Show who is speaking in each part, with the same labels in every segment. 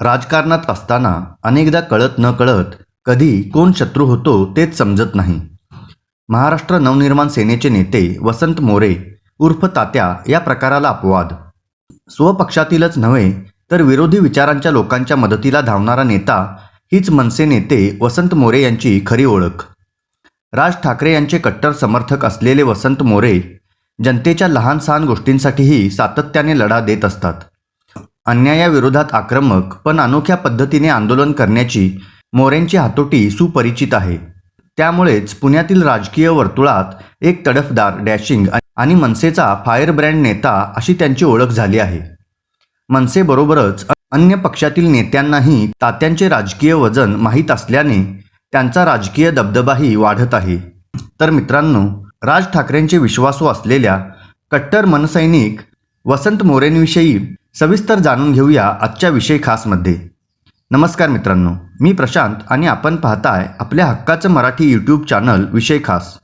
Speaker 1: राजकारणात असताना अनेकदा कळत न कळत कधी कोण शत्रू होतो तेच समजत नाही. महाराष्ट्र नवनिर्माण सेनेचे नेते वसंत मोरे उर्फ तात्या या प्रकाराला अपवाद. स्वपक्षातीलच नव्हे तर विरोधी विचारांच्या लोकांच्या मदतीला धावणारा नेता हीच मनसे नेते वसंत मोरे यांची खरी ओळख. राज ठाकरे यांचे कट्टर समर्थक असलेले वसंत मोरे जनतेच्या लहान सहान गोष्टींसाठीही सातत्याने लढा देत असतात. अन्यायाविरोधात आक्रमक पण अनोख्या पद्धतीने आंदोलन करण्याची मोरेंची हातोटी सुपरिचित आहे. त्यामुळेच पुण्यातील राजकीय वर्तुळात एक तडफदार डॅशिंग आणि मनसेचा फायर ब्रँड नेता अशी त्यांची ओळख झाली आहे. मनसेबरोबरच अन्य पक्षातील नेत्यांनाही तात्यांचे राजकीय वजन माहीत असल्याने त्यांचा राजकीय दबदबाही वाढत आहे. तर मित्रांनो राज ठाकरेंचे विश्वासू असलेल्या कट्टर मनसैनिक वसंत मोरेंविषयी सविस्तर जाणून घेऊया आजच्या विषय खासमध्ये. नमस्कार मित्रांनो मी प्रशांत आणि आपण पाहताय आपल्या हक्काचं मराठी यूट्यूब चॅनल विषय खास.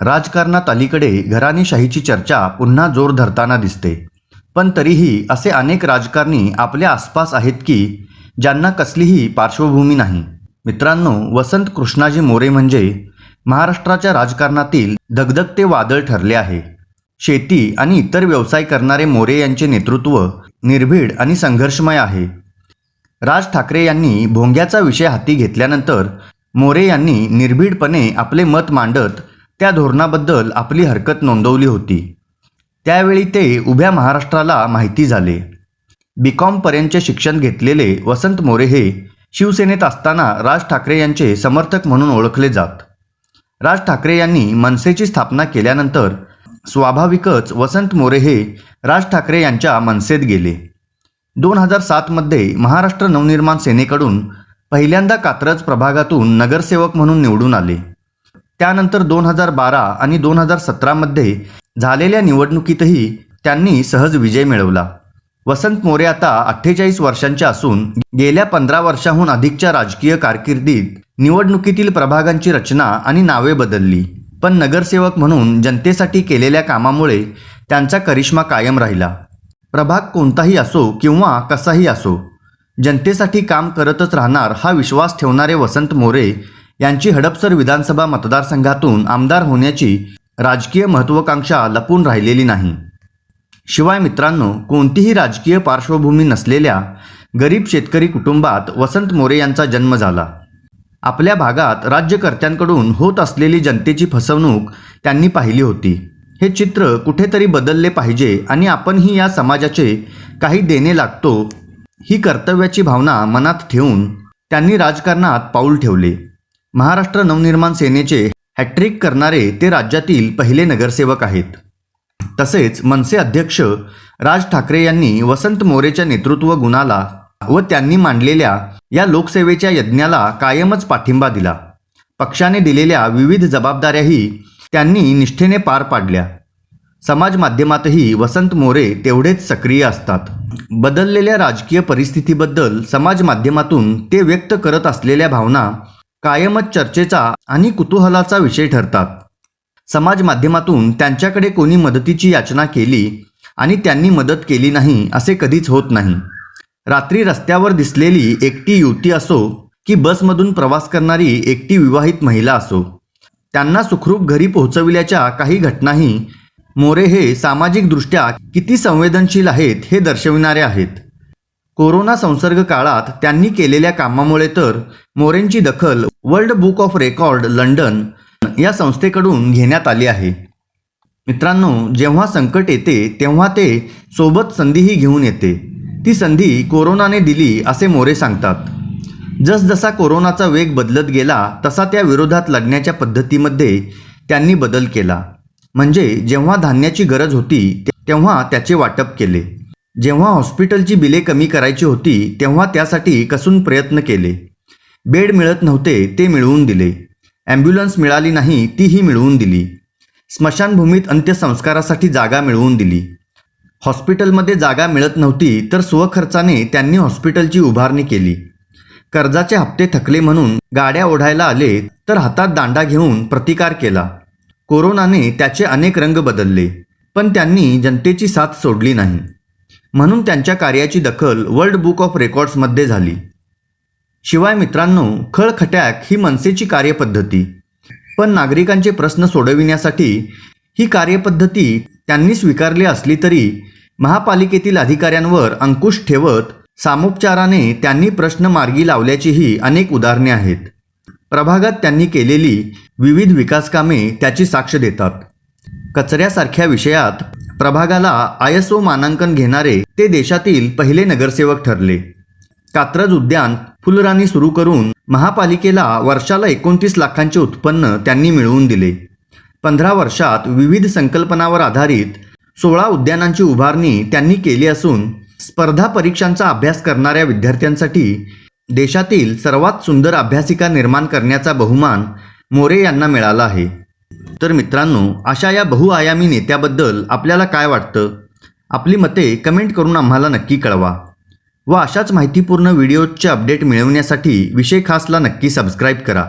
Speaker 1: राजकारणात अलीकडे घराणेशाहीची चर्चा पुन्हा जोर धरताना दिसते. पण तरीही असे अनेक राजकारणी आपल्या आसपास आहेत की ज्यांना कसलीही पार्श्वभूमी नाही. मित्रांनो वसंत कृष्णाजी मोरे म्हणजे महाराष्ट्राच्या राजकारणातील धगधगते वादळ ठरले आहे. शेती आणि इतर व्यवसाय करणारे मोरे यांचे नेतृत्व निर्भीड आणि संघर्षमय आहे. राज ठाकरे यांनी भोंग्याचा विषय हाती घेतल्यानंतर मोरे यांनी निर्भीडपणे आपले मत मांडत त्या धोरणाबद्दल आपली हरकत नोंदवली होती. त्यावेळी ते उभ्या महाराष्ट्राला माहिती झाले. बी कॉमपर्यंतचे शिक्षण घेतलेले वसंत मोरे हे शिवसेनेत असताना राज ठाकरे यांचे समर्थक म्हणून ओळखले जात. राज ठाकरे यांनी मनसेची स्थापना केल्यानंतर स्वाभाविकच वसंत मोरे हे राज ठाकरे यांच्या मनसेत गेले. दोन हजार सातमध्ये महाराष्ट्र नवनिर्माण सेनेकडून पहिल्यांदा कात्रज प्रभागातून नगरसेवक म्हणून निवडून आले. त्यानंतर दोन हजार बारा आणि दोन हजार सतरामध्ये झालेल्या निवडणुकीतही त्यांनी सहज विजय मिळवला. वसंत मोरे आता अठ्ठेचाळीस वर्षांचे असून गेल्या पंधरा वर्षाहून अधिकच्या राजकीय कारकिर्दीत निवडणुकीतील प्रभागांची रचना आणि नावे बदलली. पण नगरसेवक म्हणून जनतेसाठी केलेल्या कामामुळे त्यांचा करिश्मा कायम राहिला. प्रभाग कोणताही असो किंवा कसाही असो जनतेसाठी काम करतच राहणार हा विश्वास ठेवणारे वसंत मोरे यांची हडपसर विधानसभा मतदारसंघातून आमदार होण्याची राजकीय महत्त्वाकांक्षा लपून राहिलेली नाही. शिवाय मित्रांनो कोणतीही राजकीय पार्श्वभूमी नसलेल्या गरीब शेतकरी कुटुंबात वसंत मोरे यांचा जन्म झाला. आपल्या भागात राज्यकर्त्यांकडून होत असलेली जनतेची फसवणूक त्यांनी पाहिली होती. हे चित्र कुठेतरी बदलले पाहिजे आणि आपणही या समाजाचे काही देणे लागतो ही कर्तव्याची भावना मनात ठेवून त्यांनी राजकारणात पाऊल ठेवले. महाराष्ट्र नवनिर्माण सेनेचे हॅट्रिक करणारे ते राज्यातील पहिले नगरसेवक आहेत. तसेच मनसे अध्यक्ष राज ठाकरे यांनी वसंत मोरेच्या नेतृत्व गुणाला व त्यांनी मांडलेल्या या लोकसेवेच्या यज्ञाला कायमच पाठिंबा दिला. पक्षाने दिलेल्या विविध जबाबदाऱ्याही त्यांनी निष्ठेने पार पाडल्या. समाज माध्यमातही वसंत मोरे तेवढेच सक्रिय असतात. बदललेल्या राजकीय परिस्थितीबद्दल समाज माध्यमातून ते व्यक्त करत असलेल्या भावना कायमच चर्चेचा आणि कुतूहलाचा विषय ठरतात. समाज माध्यमातून त्यांच्याकडे कोणी मदतीची याचना केली आणि त्यांनी मदत केली नाही असे कधीच होत नाही. रात्री रस्त्यावर दिसलेली एकटी युवती असो की बसमधून प्रवास करणारी एकटी विवाहित महिला असो त्यांना सुखरूप घरी पोहोचविल्याच्या काही घटनाही मोरे हे सामाजिकदृष्ट्या किती संवेदनशील आहेत हे दर्शविणारे आहेत. कोरोना संसर्ग काळात त्यांनी केलेल्या कामामुळे तर मोरेंची दखल world book of record London या संस्थेकडून घेण्यात आली आहे. मित्रांनो जेव्हा संकट येते तेव्हा ते सोबत संधीही घेऊन येते. ती संधी कोरोनाने दिली असे मोरे सांगतात. जसजसा कोरोनाचा वेग बदलत गेला तसा त्या विरोधात लढण्याच्या पद्धतीमध्ये त्यांनी बदल केला. म्हणजे जेव्हा धान्याची गरज होती तेव्हा त्याचे वाटप केले. जेव्हा हॉस्पिटलची बिले कमी करायची होती तेव्हा त्यासाठी कसून प्रयत्न केले. बेड मिळत नव्हते ते मिळवून दिले. ॲम्ब्युलन्स मिळाली नाही तीही मिळवून दिली. स्मशानभूमीत अंत्यसंस्कारासाठी जागा मिळवून दिली. हॉस्पिटलमध्ये जागा मिळत नव्हती तर स्वखर्चाने त्यांनी हॉस्पिटलची उभारणी केली. कर्जाचे हप्ते थकले म्हणून गाड्या ओढायला आले तर हातात दांडा घेऊन प्रतिकार केला. कोरोनाने त्याचे अनेक रंग बदलले पण त्यांनी जनतेची साथ सोडली नाही. म्हणून त्यांच्या कार्याची दखल वर्ल्ड बुक ऑफ रेकॉर्ड्समध्ये झाली. शिवाय मित्रांनो खळखट्याक ही मनसेची कार्यपद्धती. पण नागरिकांचे प्रश्न सोडविण्यासाठी ही कार्यपद्धती त्यांनी स्वीकारली असली तरी महापालिकेतील अधिकाऱ्यांवर अंकुश ठेवत सामोपचाराने त्यांनी प्रश्न मार्गी लावल्याचीही अनेक उदाहरणे आहेत. प्रभागात त्यांनी केलेली विविध विकासकामे त्याची साक्ष देतात. कचऱ्यासारख्या विषयात प्रभागाला आय एस ओ मानांकन घेणारे ते देशातील पहिले नगरसेवक ठरले. कात्रज उद्यान फुलराणी सुरू करून महापालिकेला वर्षाला एकोणतीस लाखांचे उत्पन्न त्यांनी मिळवून दिले. पंधरा वर्षात विविध संकल्पनावर आधारित सोळा उद्यानांची उभारणी त्यांनी केली असून स्पर्धा परीक्षांचा अभ्यास करणाऱ्या विद्यार्थ्यांसाठी देशातील सर्वात सुंदर अभ्यासिका निर्माण करण्याचा बहुमान मोरे यांना मिळाला आहे. तर मित्रांनो अशा या बहुआयामी नेत्याबद्दल आपल्याला काय वाटतं? आपली मते कमेंट करून आम्हाला नक्की कळवा. व अशाच माहितीपूर्ण व्हिडिओजचे अपडेट मिळवण्यासाठी विषय खासला नक्की सबस्क्राईब करा.